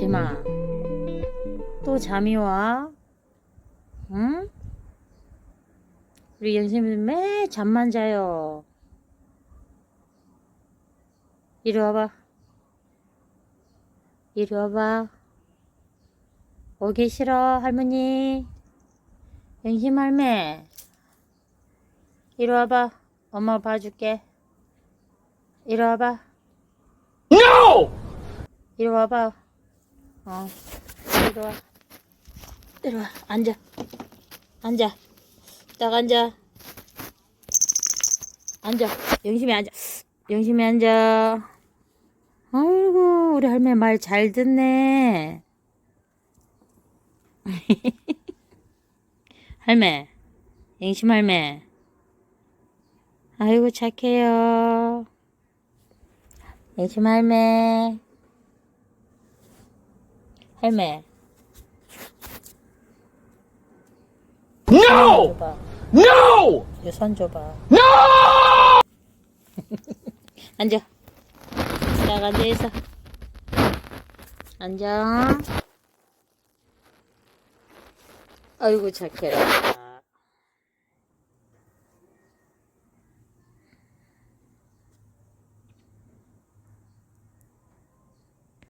연심아, 또 잠이 와? 응? 우리 연심이 매 잠만 자요. 이리 와봐. 이리 와봐. 오기 싫어, 할머니. 연심 할매. 이리 와봐. 엄마 봐줄게. 이리 와봐. No! 이리 와봐. 어. 이리 와. 이리 와. 앉아. 앉아. 딱 앉아. 앉아. 영심이 앉아. 영심이 앉아. 아이고, 우리 할매 말 잘 듣네. 할매. 영심 할매. 아이고, 착해요. 영심 할매. 할매. No! No! 이손 줘봐. No! 앉아. 딱 앉아 있어. 앉아. 아이고 착해라.